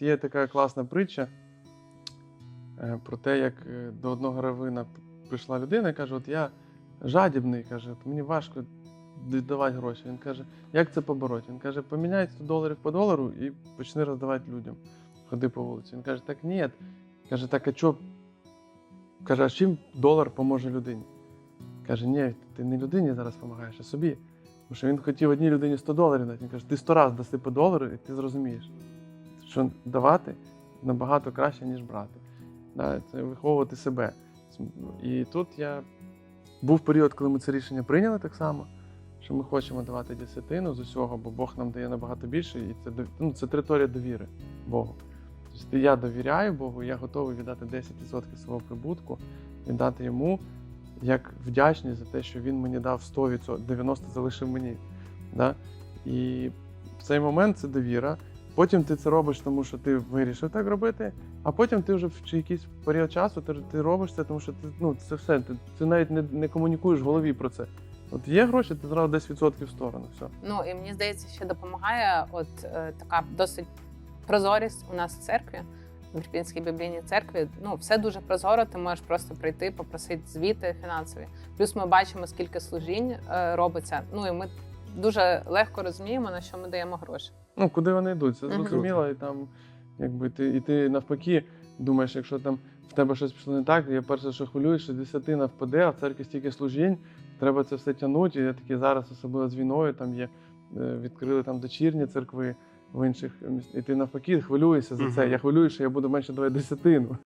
Є така класна притча е, про те, як е, до одного равина прийшла людина і каже: От я жадібний, каже, мені важко віддавати гроші. Він каже, як це побороти? Він каже, поміняй 100 доларів по долару і почни роздавати людям. Ходи по вулиці. Він каже, так ні. Каже, так а що? Каже, а чим долар поможе людині? Каже, ні, ти не людині зараз допомагаєш, а собі. Тому що він хотів одній людині 100 доларів дати. Він каже, ти 100 разів даси по долару, і ти зрозумієш, що давати набагато краще, ніж брати. Це виховувати себе. І тут я був період, коли ми це рішення прийняли так само, що ми хочемо давати десятину з усього, бо Бог нам дає набагато більше, і це, ну, це територія довіри Богу. Тобто я довіряю Богу, я готовий віддати 10% свого прибутку, віддати йому як вдячність за те, що він мені дав 100%, 90% залишив мені. Да? І в цей момент це довіра. Потім ти це робиш, тому що ти вирішив так робити, а потім ти вже в якийсь період часу ти, ти робиш це, тому що ти, ну, це все, ти, ти навіть не, не комунікуєш в голові про це. От є гроші, ти зразу 10% в сторону. Все. Ну і мені здається, ще допомагає от е, така досить прозорість у нас в церкві, в Ірпінській біблійній церкві. Ну, все дуже прозоро. Ти можеш просто прийти, попросити звіти фінансові. Плюс ми бачимо, скільки служінь е, робиться. Ну і ми дуже легко розуміємо, на що ми даємо гроші. Ну, куди вони йдуть, це зрозуміло, і там, якби ти, і ти навпаки думаєш, якщо там в тебе щось пішло не так, я перше, що хвилююсь, що десятина впаде, а в церкві стільки служінь, треба це все тягнути. І я такі зараз, особливо з війною, там є, е, відкрили там дочірні церкви в інших міст. І ти навпаки хвилюєшся за це. Я хвилююся, що я буду менше давати десятину.